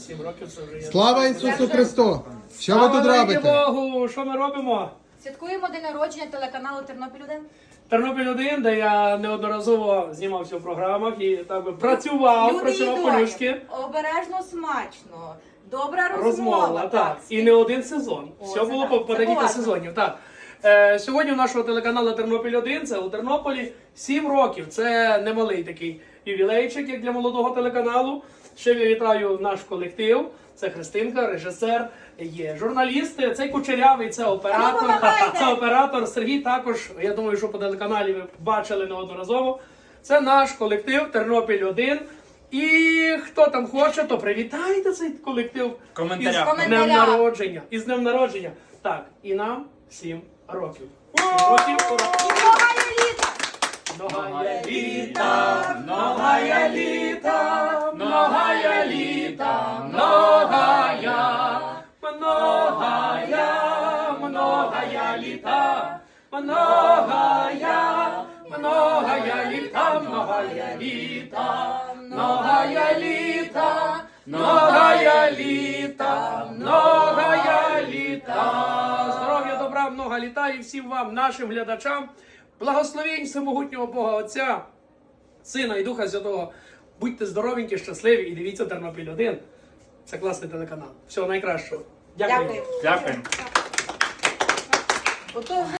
сім років це вже є. Слава Ісусу Христу! Що ви Слава тут робите? Богу, що ми робимо? Святкуємо день народження телеканалу Тернопіль 1. Тернопіль 1, де я неодноразово знімався в програмах і так би працював, Люди працював по-людськи. Обережно смачно. Добра розмова. Розмова, так. І не один сезон. О, Все це було так, по, це декілька поважно. сезонів. Так. Е, сьогодні у нашого телеканалу Тернопіль 1 це у Тернополі 7 років. Це немалий такий ювілейчик, як для молодого телеканалу. Ще я вітаю наш колектив. Це Христинка, режисер, є журналісти. Цей кучерявий, це оператор. Ну! Це оператор Сергій. Також я думаю, що по телеканалі ви бачили неодноразово. Це наш колектив Тернопіль 1 І хто там хоче, то привітайте цей колектив В коментарях. із днем народження. Із днем народження. Так, і нам 7 років. 7 років. многая літа. Многая літа, многая літа, многая літа, многая, многая, многая літа, многая, многая літа, многая літа, многая літа, многая много літа і всім вам, нашим глядачам. Благословень всемогутнього Бога Отця, Сина і Духа Святого. Будьте здоровенькі, щасливі і дивіться Тернопіль 1. Це класний телеканал. Всього найкращого. Дякую. Дякую. Дякую.